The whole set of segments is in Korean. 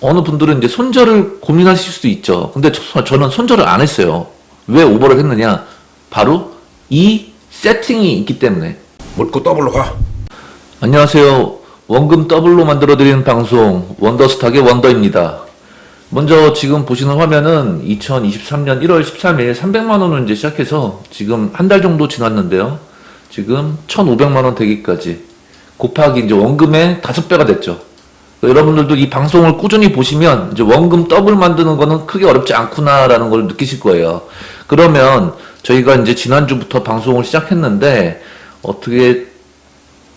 어느 분들은 이제 손절을 고민하실 수도 있죠. 근데 저, 저는 손절을 안 했어요. 왜 오버를 했느냐? 바로 이 세팅이 있기 때문에. 묻고 더블로 가. 안녕하세요. 원금 더블로 만들어드리는 방송 원더스탁의 원더입니다. 먼저 지금 보시는 화면은 2023년 1월 13일 300만 원을 이제 시작해서 지금 한 달 정도 지났는데요. 지금 1,500만 원 되기까지 곱하기 이제 원금의 5배가 됐죠. 여러분들도 이 방송을 꾸준히 보시면 이제 원금 더블 만드는 거는 크게 어렵지 않구나라는 걸 느끼실 거예요. 그러면 저희가 이제 지난주부터 방송을 시작했는데 어떻게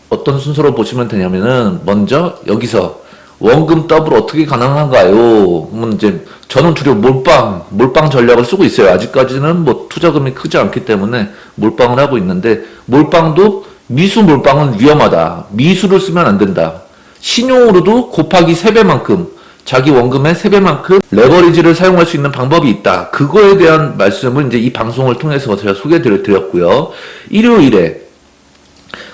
어떤 순서로 보시면 되냐면은 먼저 여기서 원금 더블 어떻게 가능한가요? 그러면 이제 저는 주로 몰빵 몰빵 전략을 쓰고 있어요. 아직까지는 뭐 투자금이 크지 않기 때문에 몰빵을 하고 있는데 몰빵도 미수 몰빵은 위험하다. 미수를 쓰면 안 된다. 신용으로도 곱하기 3배만큼 자기 원금의 3배만큼 레버리지를 사용할 수 있는 방법이 있다. 그거에 대한 말씀을 이제 이 방송을 통해서 제가 소개해 드렸고요. 일요일에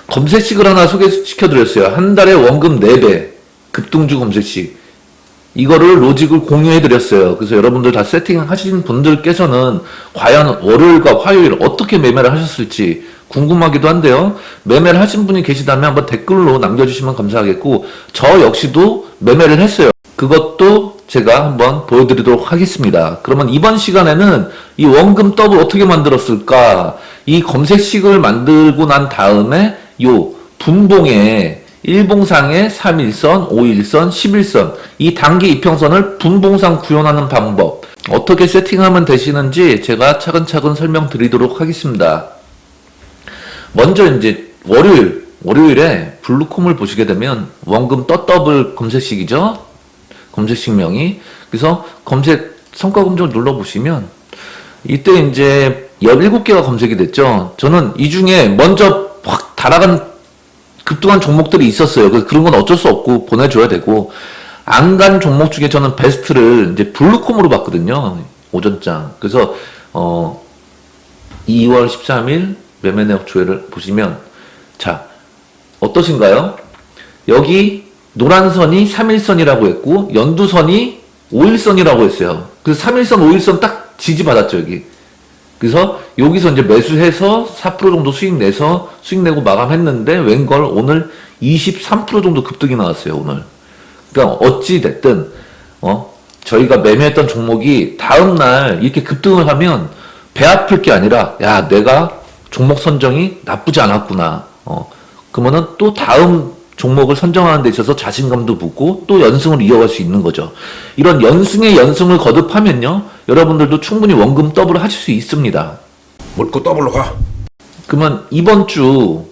검색식을 하나 소개시켜 드렸어요. 한 달에 원금 4배 급등주 검색식. 이거를 로직을 공유해 드렸어요. 그래서 여러분들 다 세팅하신 분들께서는 과연 월요일과 화요일 어떻게 매매를 하셨을지 궁금하기도 한데요. 매매를 하신 분이 계시다면 한번 댓글로 남겨주시면 감사하겠고, 저 역시도 매매를 했어요. 그것도 제가 한번 보여드리도록 하겠습니다. 그러면 이번 시간에는 이 원금 더블 어떻게 만들었을까? 이 검색식을 만들고 난 다음에 요 분봉에 일봉상의 3일선, 5일선, 11선 이 단기 이평선을 분봉상 구현하는 방법 어떻게 세팅하면 되시는지 제가 차근차근 설명드리도록 하겠습니다. 먼저 이제 월요일 월요일에 블루콤을 보시게 되면 원금 떠더블 검색식이죠. 검색식명이 그래서 검색 성과 검정을 눌러 보시면 이때 이제 17개가 검색이 됐죠. 저는 이 중에 먼저 확 달아간 급등한 종목들이 있었어요. 그래서 그런 건 어쩔 수 없고 보내줘야 되고 안 간 종목 중에 저는 베스트를 이제 블루콤으로 봤거든요. 오전장. 그래서 어 2월 13일 매매 내역 조회를 보시면 자 어떠신가요? 여기 노란 선이 3일선이라고 했고 연두선이 5일선이라고 했어요. 그래서 3일선, 5일선 딱 지지받았죠 여기. 그래서 여기서 이제 매수해서 4% 정도 수익 내서 수익 내고 마감했는데 웬걸 오늘 23% 정도 급등이 나왔어요 오늘. 그러니까 어찌 됐든 어 저희가 매매했던 종목이 다음 날 이렇게 급등을 하면 배 아플 게 아니라 야 내가 종목 선정이 나쁘지 않았구나. 어 그러면은 또 다음 종목을 선정하는 데 있어서 자신감도 붙고 또 연승을 이어갈 수 있는 거죠. 이런 연승의 연승을 거듭하면요. 여러분들도 충분히 원금 더블을 하실 수 있습니다. 묻고 더블로 가. 그러면 이번 주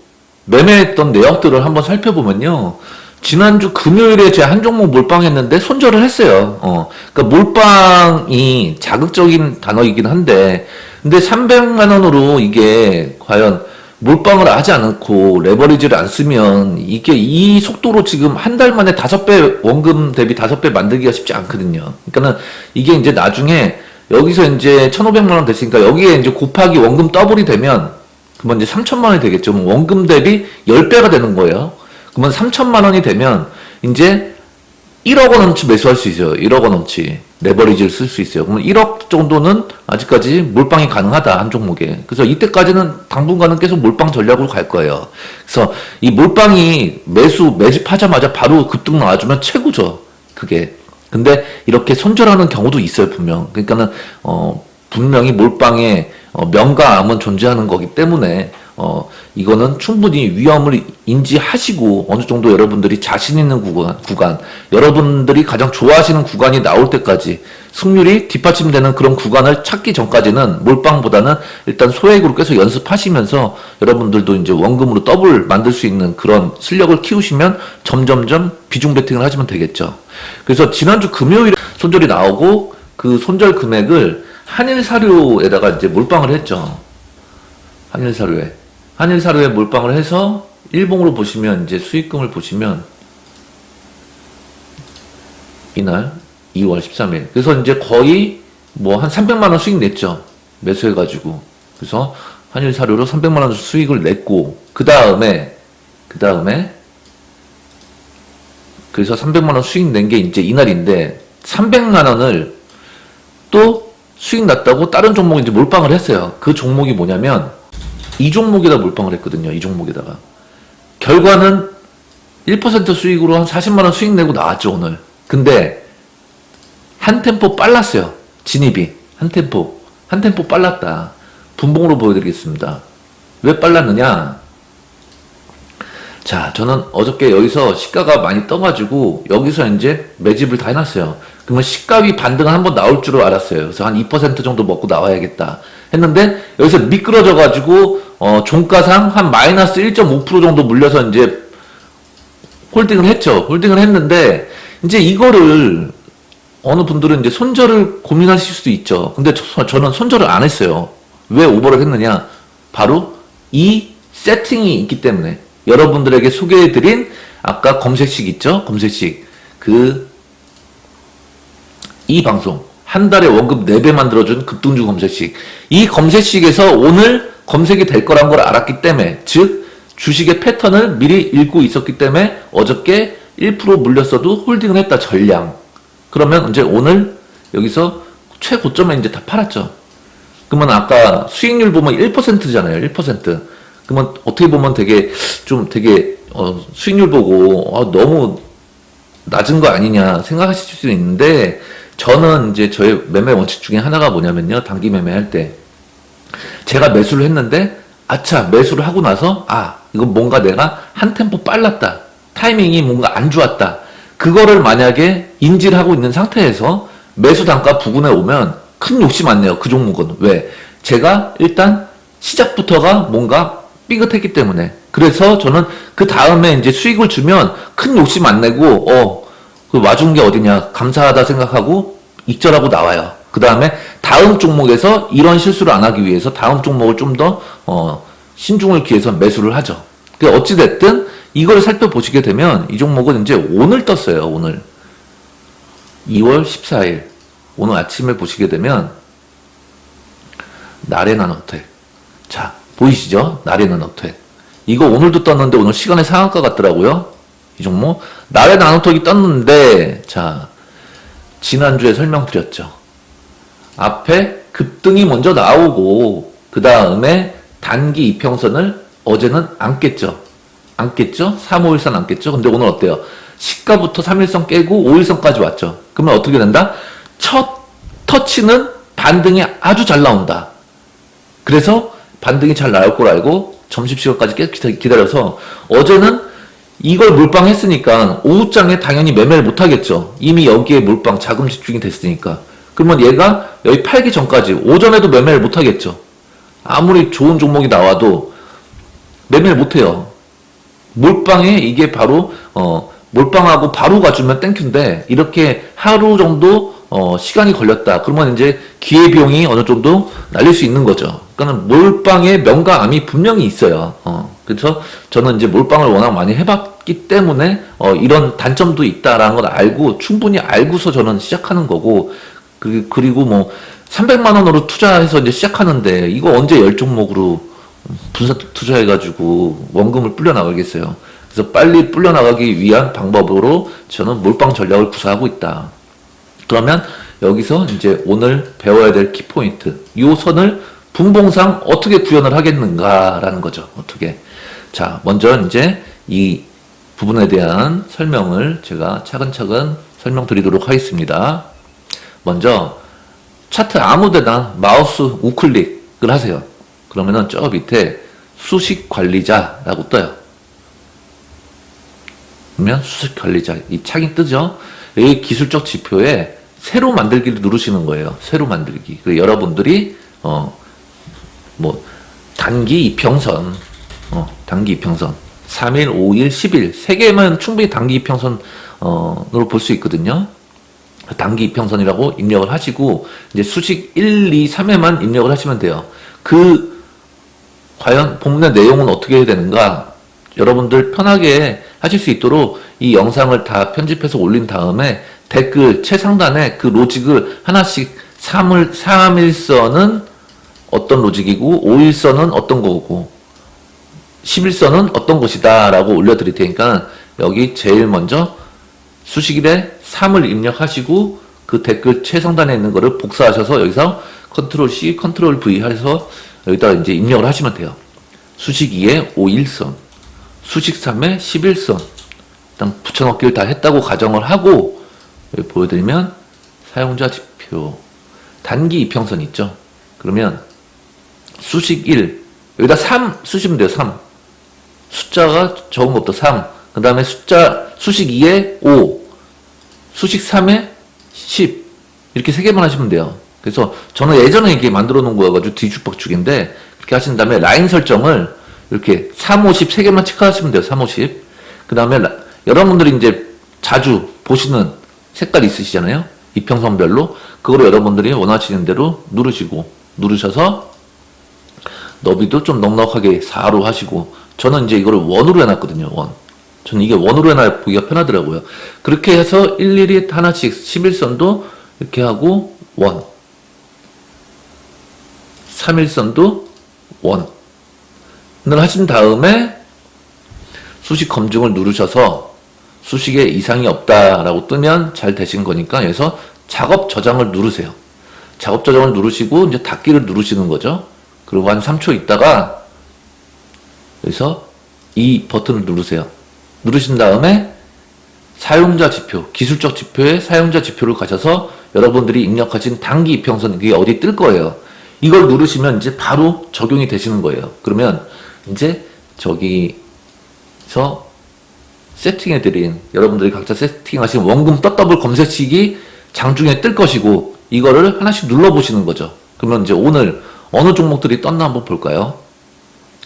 매매했던 내역들을 한번 살펴보면요. 지난주 금요일에 제가 한 종목 몰빵했는데 손절을 했어요. 어, 그러니까 몰빵이 자극적인 단어이긴 한데, 근데 300만 원으로 이게 과연 몰빵을 하지 않고 레버리지를 안 쓰면 이게 이 속도로 지금 한 달 만에 다섯 배 원금 대비 다섯 배 만들기가 쉽지 않거든요. 그러니까는 이게 이제 나중에 여기서 이제 1,500만 원 됐으니까 여기에 이제 곱하기 원금 더블이 되면 그러면 이제 3천만 원이 되겠죠. 원금 대비 10배가 되는 거예요. 그러면 3천만 원이 되면 이제 1억 원어치 매수할 수 있어요. 1억 원어치 레버리지를 쓸 수 있어요. 그러면 1억 정도는 아직까지 몰빵이 가능하다 한 종목에. 그래서 이때까지는 당분간은 계속 몰빵 전략으로 갈 거예요. 그래서 이 몰빵이 매수 매집하자마자 바로 급등 나와주면 최고죠. 그게. 근데 이렇게 손절하는 경우도 있어요 분명. 그러니까는 어 분명히 몰빵에 어, 명가암은 존재하는 거기 때문에 어, 이거는 충분히 위험을 인지하시고 어느 정도 여러분들이 자신 있는 구간, 구간, 여러분들이 가장 좋아하시는 구간이 나올 때까지 승률이 뒷받침되는 그런 구간을 찾기 전까지는 몰빵보다는 일단 소액으로 계속 연습하시면서 여러분들도 이제 원금으로 더블 만들 수 있는 그런 실력을 키우시면 점점점 비중 베팅을 하시면 되겠죠. 그래서 지난주 금요일에 손절이 나오고 그 손절 금액을 한일 사료에다가 이제 몰빵을 했죠. 한일 사료에. 한일 사료에 몰빵을 해서 일봉으로 보시면 이제 수익금을 보시면 이날 2월 13일. 그래서 이제 거의 뭐 한 300만 원 수익 냈죠. 매수해 가지고. 그래서 한일 사료로 300만 원 수익을 냈고 그다음에 그다음에 그래서 300만 원 수익 낸 게 이제 이날인데 300만 원을 또 수익 났다고 다른 종목에 이제 몰빵을 했어요. 그 종목이 뭐냐면 이 종목에다 몰빵을 했거든요. 이 종목에다가. 결과는 1% 수익으로 한 40만 원 수익 내고 나왔죠, 오늘. 근데 한 템포 빨랐어요. 진입이. 한 템포. 한 템포 빨랐다. 분봉으로 보여드리겠습니다. 왜 빨랐느냐? 자, 저는 어저께 여기서 시가가 많이 떠가지고 여기서 이제 매집을 다 해놨어요. 그러면 시가위 반등은 한번 나올 줄 알았어요. 그래서 한 2% 정도 먹고 나와야겠다 했는데 여기서 미끄러져가지고 어, 종가상 한 마이너스 1.5% 정도 물려서 이제 홀딩을 했죠. 홀딩을 했는데 이제 이거를 어느 분들은 이제 손절을 고민하실 수도 있죠. 근데 저, 저는 손절을 안 했어요. 왜 오버를 했느냐? 바로 이 세팅이 있기 때문에 여러분들에게 소개해드린 아까 검색식 있죠? 검색식. 그 이 방송 한 달에 원금 4배 만들어준 급등주 검색식. 이 검색식에서 오늘 검색이 될 거란 걸 알았기 때문에 즉 주식의 패턴을 미리 읽고 있었기 때문에 어저께 1% 물렸어도 홀딩을 했다 전량. 그러면 이제 오늘 여기서 최고점에 이제 다 팔았죠. 그러면 아까 수익률 보면 1%잖아요 1% 그러면 어떻게 보면 되게 좀 되게 어, 수익률 보고 아, 너무 낮은 거 아니냐 생각하실 수 있는데 저는 이제 저의 매매 원칙 중에 하나가 뭐냐면요 단기 매매할 때. 제가 매수를 했는데 아차 매수를 하고 나서 아 이거 뭔가 내가 한 템포 빨랐다. 타이밍이 뭔가 안 좋았다. 그거를 만약에 인지를 하고 있는 상태에서 매수 단가 부근에 오면 큰 욕심 안 내요 그 종목은. 왜? 제가 일단 시작부터가 뭔가 삐끗했기 때문에 그래서 저는 그 다음에 이제 수익을 주면 큰 욕심 안 내고 어 그 와준 게 어디냐 감사하다 생각하고 익절하고 나와요. 그 다음에 다음 종목에서 이런 실수를 안 하기 위해서 다음 종목을 좀 더 어, 신중을 기해서 매수를 하죠. 그 어찌 됐든 이걸 살펴보시게 되면 이 종목은 이제 오늘 떴어요. 오늘 2월 14일 오늘 아침에 보시게 되면 나레나노텍 자 보이시죠? 나레나노텍 이거 오늘도 떴는데 오늘 시간의 상한가 같더라고요. 이 종목 나레 나노톡이 떴는데 자 지난주에 설명드렸죠. 앞에 급등이 먼저 나오고 그 다음에 단기 이평선을 어제는 안 깼죠. 안 깼죠? 3, 5일선 안 깼죠? 근데 오늘 어때요? 시가부터 3일선 깨고 5일선까지 왔죠. 그러면 어떻게 된다? 첫 터치는 반등이 아주 잘 나온다. 그래서 반등이 잘 나올 걸 알고 점심시간까지 계속 기다- 기다려서 어제는 이걸 몰빵했으니까 오후장에 당연히 매매를 못하겠죠. 이미 여기에 몰빵 자금 집중이 됐으니까. 그러면 얘가 여기 팔기 전까지 오전에도 매매를 못하겠죠. 아무리 좋은 종목이 나와도 매매를 못해요. 몰빵에 이게 바로 어 몰빵하고 바로 가주면 땡큐인데 이렇게 하루 정도 어 시간이 걸렸다. 그러면 이제 기회 비용이 어느 정도 날릴 수 있는 거죠. 그러니까 몰빵의 명가암이 분명히 있어요. 어 그래서 저는 이제 몰빵을 워낙 많이 해봤기 때문에 어 이런 단점도 있다라는 걸 알고 충분히 알고서 저는 시작하는 거고 그- 그리고 뭐 300만 원으로 투자해서 이제 시작하는데 이거 언제 열 종목으로 분사 투자해가지고 원금을 불려 나가겠어요. 그래서 빨리 불려 나가기 위한 방법으로 저는 몰빵 전략을 구사하고 있다. 그러면 여기서 이제 오늘 배워야 될 키포인트. 요 선을 분봉상 어떻게 구현을 하겠는가라는 거죠. 어떻게. 자, 먼저 이제 이 부분에 대한 설명을 제가 차근차근 설명드리도록 하겠습니다. 먼저 차트 아무데나 마우스 우클릭을 하세요. 그러면은 저 밑에 수식 관리자라고 떠요. 그러면 수식 관리자 이 창이 뜨죠. 이 기술적 지표에 새로 만들기를 누르시는 거예요. 새로 만들기. 그 여러분들이 어 뭐 단기 이평선 어 단기 이평선 3일, 5일, 10일 세 개면 충분히 단기 이평선 어로 볼수 있거든요. 단기 이평선이라고 입력을 하시고 이제 수식 1, 2, 3회만 입력을 하시면 돼요. 그 과연 본문의 내용은 어떻게 해야 되는가? 여러분들 편하게 하실 수 있도록 이 영상을 다 편집해서 올린 다음에 댓글 최상단에 그 로직을 하나씩 3을, 3일선은 어떤 로직이고 5일선은 어떤 거고 11선은 어떤 것이다 라고 올려드릴 테니까 여기 제일 먼저 수식일에 3을 입력하시고 그 댓글 최상단에 있는 거를 복사하셔서 여기서 컨트롤 C, 컨트롤 V 해서 여기다 이제 입력을 하시면 돼요. 수식 2에 5일선, 수식 3에 11선, 일단 붙여넣기를 다 했다고 가정을 하고 보여드리면 사용자 지표 단기 이평선 있죠. 그러면 수식 1 여기다 3 쓰시면 돼요. 3 숫자가 적은 것부터 3. 그 다음에 숫자, 수식 2에 5. 수식 3에 10. 이렇게 세 개만 하시면 돼요. 그래서 저는 예전에 이렇게 만들어 놓은 거여가지고 뒤죽박죽인데, 그렇게 하신 다음에 라인 설정을 이렇게 3, 50세 개만 체크하시면 돼요. 3, 50. 그 다음에 여러분들이 이제 자주 보시는 색깔이 있으시잖아요. 이평선별로. 그거를 여러분들이 원하시는 대로 누르시고, 누르셔서 너비도 좀 넉넉하게 4로 하시고 저는 이제 이거를 원으로 해놨거든요 원 저는 이게 원으로 해놔야 보기가 편하더라고요 그렇게 해서 일일이 하나씩 11선도 이렇게 하고 원 3일선도 원을 하신 다음에 수식 검증을 누르셔서 수식에 이상이 없다라고 뜨면 잘 되신 거니까 여기서 작업 저장을 누르세요 작업 저장을 누르시고 이제 닫기를 누르시는 거죠 그리고 한 3초 있다가 여기서 이 버튼을 누르세요. 누르신 다음에 사용자 지표, 기술적 지표에 사용자 지표를 가셔서 여러분들이 입력하신 단기 이평선 이게 어디 뜰 거예요. 이걸 누르시면 이제 바로 적용이 되시는 거예요. 그러면 이제 저기서 세팅해드린 여러분들이 각자 세팅하신 원금 떴더블 검색식이 장중에 뜰 것이고 이거를 하나씩 눌러보시는 거죠. 그러면 이제 오늘 어느 종목들이 떴나 한번 볼까요?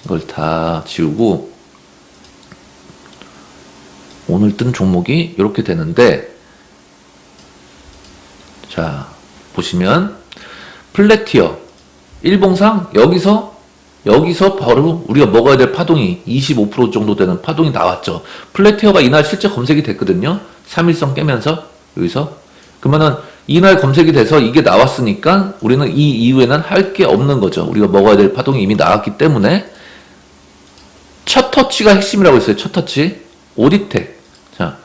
이걸 다 지우고 오늘 뜬 종목이 이렇게 되는데 자 보시면 플래티어 일봉상 여기서 여기서 바로 우리가 먹어야 될 파동이 25% 정도 되는 파동이 나왔죠. 플래티어가 이날 실제 검색이 됐거든요. 3일선 깨면서 여기서 그러면은 이날 검색이 돼서 이게 나왔으니까 우리는 이 이후에는 할 게 없는 거죠. 우리가 먹어야 될 파동이 이미 나왔기 때문에 첫 터치가 핵심이라고 했어요. 첫 터치. 오디텍. 자,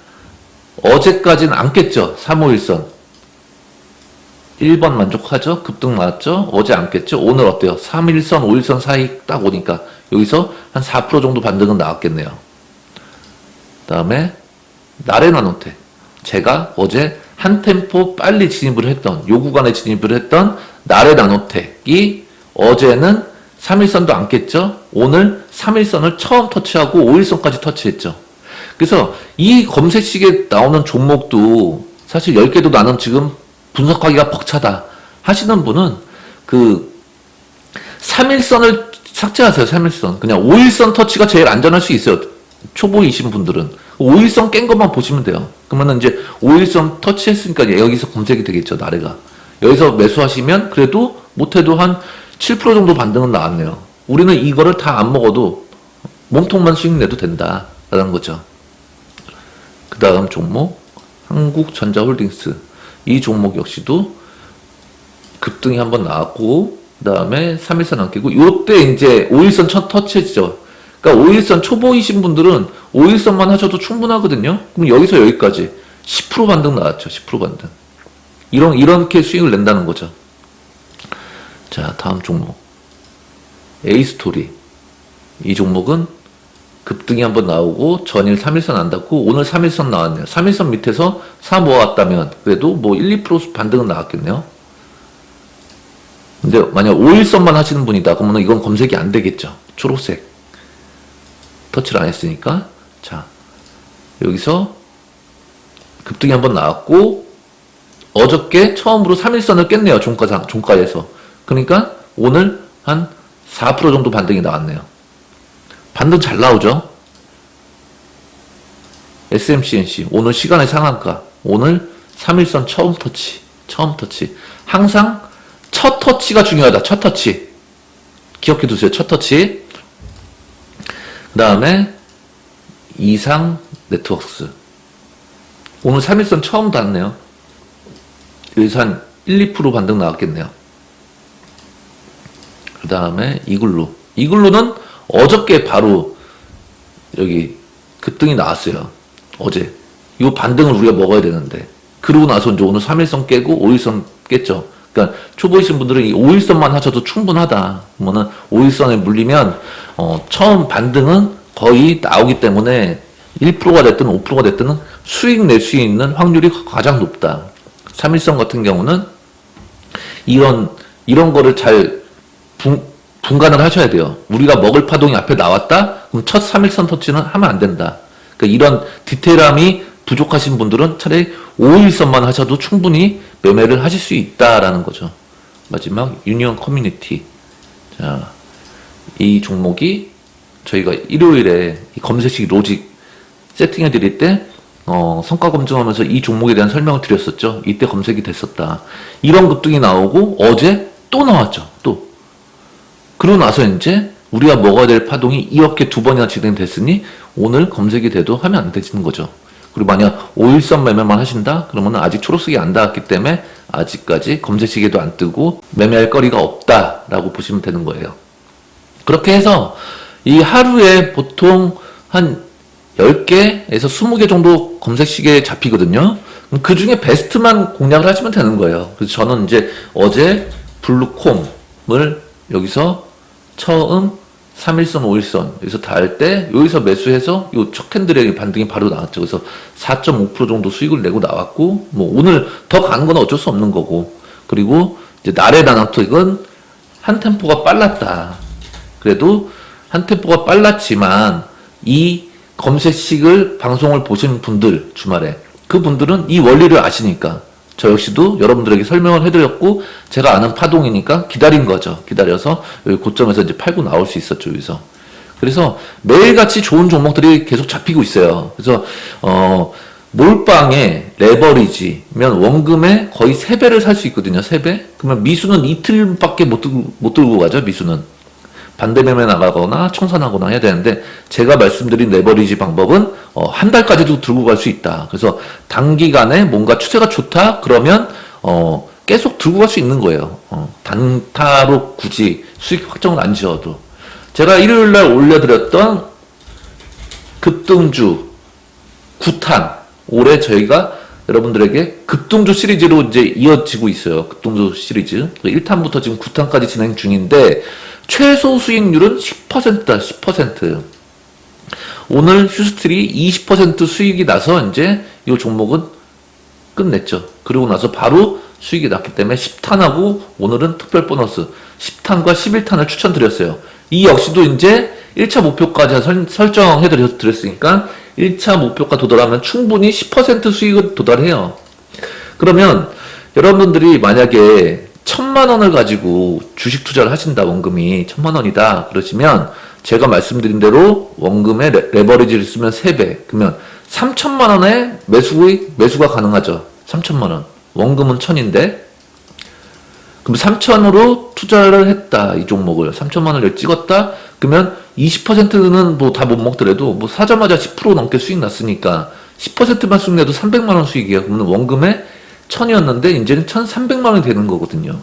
어제까지는 안 깼죠. 351선. 1번 만족하죠? 급등 나왔죠? 어제 안 깼죠? 오늘 어때요? 3일선, 5일선 사이 딱 오니까 여기서 한 4% 정도 반등은 나왔겠네요. 다음에 나레나노텍. 제가 어제 한 템포 빨리 진입을 했던 요 구간에 진입을 했던 나레나 노텍이 어제는 3일선도 안 깼죠. 오늘 3일선을 처음 터치하고 5일선까지 터치했죠. 그래서 이 검색식에 나오는 종목도 사실 10개도 나는 지금 분석하기가 벅차다 하시는 분은 그 3일선을 삭제하세요. 3일선. 그냥 5일선 터치가 제일 안전할 수 있어요. 초보이신 분들은 5일선 깬 것만 보시면 돼요. 그러면 이제 5일선 터치했으니까 여기서 검색이 되겠죠. 나래가. 여기서 매수하시면 그래도 못해도 한 7% 정도 반등은 나왔네요. 우리는 이거를 다 안 먹어도 몸통만 수익 내도 된다라는 거죠. 그 다음 종목 한국전자홀딩스 이 종목 역시도 급등이 한번 나왔고 그 다음에 3일선 안 깨고 요때 이제 5일선 첫 터치했죠. 그러니까 5일선 초보이신 분들은 5일선만 하셔도 충분하거든요. 그럼 여기서 여기까지 10% 반등 나왔죠. 10% 반등. 이런 이렇게 수익을 낸다는 거죠. 자, 다음 종목. 에이스토리. 이 종목은 급등이 한번 나오고 전일 3일선 안 닿고 오늘 3일선 나왔네요. 3일선 밑에서 사 모았다면 그래도 뭐 1, 2% 반등은 나왔겠네요. 근데 만약 5일선만 하시는 분이다. 그러면 이건 검색이 안 되겠죠. 초록색. 터치를 안 했으니까. 자, 여기서 급등이 한번 나왔고 어저께 처음으로 3일선을 깼네요. 종가상, 종가에서. 그러니까 오늘 한 4% 정도 반등이 나왔네요. 반등 잘 나오죠? SMCNC 오늘 시간의 상한가. 오늘 3일선 처음 터치. 처음 터치. 항상 첫 터치가 중요하다. 첫 터치. 기억해 두세요. 첫 터치. 그 다음에 이상 네트워크스. 오늘 3일선 처음 닿네요. 여기서 한 1, 2% 반등 나왔겠네요. 그 다음에 이글루. 이글루는 어저께 바로 여기 급등이 나왔어요. 어제. 이 반등을 우리가 먹어야 되는데. 그러고 나서 이제 오늘 3일선 깨고 5일선 깼죠. 그러니까 초보이신 분들은 이 5일선만 하셔도 충분하다. 그러면은 5일선에 물리면 어, 처음 반등은 거의 나오기 때문에 1%가 됐든 5%가 됐든 수익 낼 수 있는 확률이 가장 높다. 3일선 같은 경우는 이런 이런 거를 잘 분, 분간을 하셔야 돼요. 우리가 먹을 파동이 앞에 나왔다? 그럼 첫 3일선 터치는 하면 안 된다. 그러니까 이런 디테일함이 부족하신 분들은 차라리 5일선만 하셔도 충분히 매매를 하실 수 있다라는 거죠. 마지막 유니언 커뮤니티. 자, 이 종목이 저희가 일요일에 이 검색식 로직 세팅해 드릴 때 어, 성과 검증하면서 이 종목에 대한 설명을 드렸었죠. 이때 검색이 됐었다. 이런 급등이 나오고 어제 또 나왔죠. 또. 그러고 나서 이제 우리가 먹어야 될 파동이 이렇게 두 번이나 진행됐으니 오늘 검색이 돼도 하면 안 되는 거죠. 그리고 만약 5일선 매매만 하신다? 그러면 아직 초록색이 안 닿았기 때문에 아직까지 검색시계도 안 뜨고 매매할 거리가 없다라고 보시면 되는 거예요. 그렇게 해서 이 하루에 보통 한 10개에서 20개 정도 검색시계에 잡히거든요. 그 중에 베스트만 공략을 하시면 되는 거예요. 그래서 저는 이제 어제 블루콤을 여기서 처음 3일선, 5일선 여기서 닿을 때 여기서 매수해서 요첫 캔들의 반등이 바로 나왔죠. 그래서 4.5% 정도 수익을 내고 나왔고 뭐 오늘 더 가는 건 어쩔 수 없는 거고 그리고 이제 날의 나노틱은 한 템포가 빨랐다. 그래도 한 템포가 빨랐지만 이 검색식을 방송을 보신 분들 주말에 그 분들은 이 원리를 아시니까 저 역시도 여러분들에게 설명을 해드렸고 제가 아는 파동이니까 기다린 거죠. 기다려서 여기 고점에서 이제 팔고 나올 수 있었죠. 여기서. 그래서 매일같이 좋은 종목들이 계속 잡히고 있어요. 그래서 어 몰빵에 레버리지면 원금의 거의 3배를 살 수 있거든요. 3배? 그러면 미수는 이틀밖에 못 들고, 못 들고 가죠. 미수는. 반대 매매 나가거나 청산하거나 해야 되는데 제가 말씀드린 레버리지 방법은 어, 한 달까지도 들고 갈 수 있다. 그래서 단기간에 뭔가 추세가 좋다 그러면 어, 계속 들고 갈 수 있는 거예요. 어, 단타로 굳이 수익 확정을 안 지어도 제가 일요일 날 올려드렸던 급등주 구탄 올해 저희가 여러분들에게 급등주 시리즈로 이제 이어지고 있어요. 급등주 시리즈 1탄부터 지금 9탄까지 진행 중인데 최소 수익률은 10%다. 10%. 오늘 휴스트리 20% 수익이 나서 이제 이 종목은 끝냈죠. 그리고 나서 바로 수익이 났기 때문에 10탄하고 오늘은 특별 보너스 10탄과 11탄을 추천드렸어요. 이 역시도 이제 1차 목표까지 설, 설정해 드렸으니까 1차 목표가 도달하면 충분히 10% 수익을 도달해요. 그러면 여러분들이 만약에 천만 원을 가지고 주식 투자를 하신다 원금이. 천만 원이다. 그러시면 제가 말씀드린 대로 원금의 레, 레버리지를 쓰면 3배. 그러면 3천만 원의 매수의 매수가 가능하죠. 3천만 원. 원금은 천인데. 그럼 3천으로 투자를 했다 이 종목을. 3천만 원을 찍었다? 그러면 20%는 뭐 다 못 먹더라도 뭐 사자마자 10% 넘게 수익 났으니까 10%만 수익 내도 300만 원 수익이에요. 그러면 원금의 천이었는데 이제는 1,300만 원이 되는 거거든요.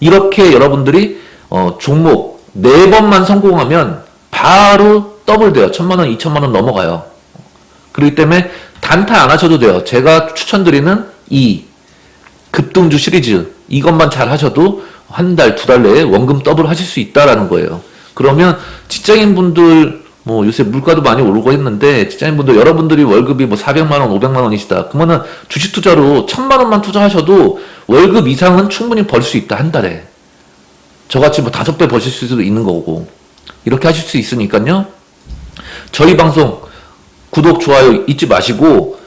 이렇게 여러분들이 어, 종목 네 번만 성공하면 바로 더블 돼요. 천만 원, 이천만 원 넘어가요. 그렇기 때문에 단타 안 하셔도 돼요. 제가 추천드리는 이 급등주 시리즈 이것만 잘 하셔도 한 달, 두 달 내에 원금 더블 하실 수 있다라는 거예요. 그러면 직장인 분들 뭐 요새 물가도 많이 오르고 했는데 직장인분들 여러분들이 월급이 뭐 400만 원, 500만 원이시다. 그러면은 주식 투자로 1000만 원만 투자하셔도 월급 이상은 충분히 벌 수 있다 한 달에. 저같이 뭐 다섯 배 버실 수도 있는 거고 이렇게 하실 수 있으니까요. 저희 방송 구독 좋아요 잊지 마시고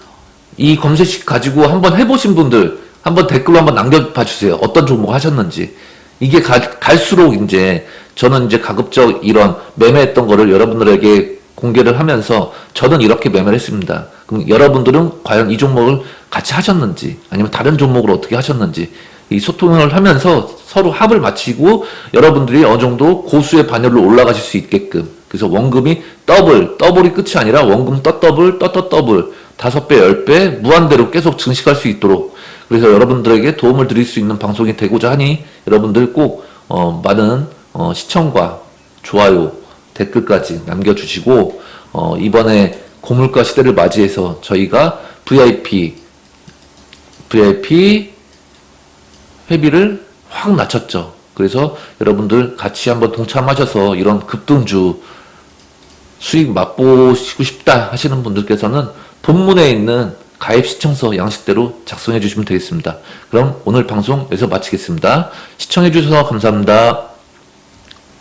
이 검색식 가지고 한번 해보신 분들 한번 댓글로 한번 남겨봐 주세요. 어떤 종목 하셨는지. 이게 가, 갈수록 이제 저는 이제 가급적 이런 매매했던 거를 여러분들에게 공개를 하면서 저는 이렇게 매매를 했습니다. 그럼 여러분들은 과연 이 종목을 같이 하셨는지 아니면 다른 종목을 어떻게 하셨는지 이 소통을 하면서 서로 합을 맞추고 여러분들이 어느 정도 고수의 반열로 올라가실 수 있게끔 그래서 원금이 더블 더블이 끝이 아니라 원금 떠 더블 떠떠 더블 다섯 배 열 배 무한대로 계속 증식할 수 있도록 그래서 여러분들에게 도움을 드릴 수 있는 방송이 되고자 하니 여러분들 꼭 어, 많은 어, 시청과 좋아요, 댓글까지 남겨주시고 어, 이번에 고물가 시대를 맞이해서 저희가 VIP VIP 회비를 확 낮췄죠. 그래서 여러분들 같이 한번 동참하셔서 이런 급등주 수익 맛보시고 싶다 하시는 분들께서는 본문에 있는 가입 시청서 양식대로 작성해 주시면 되겠습니다. 그럼 오늘 방송 여기서 마치겠습니다. 시청해 주셔서 감사합니다.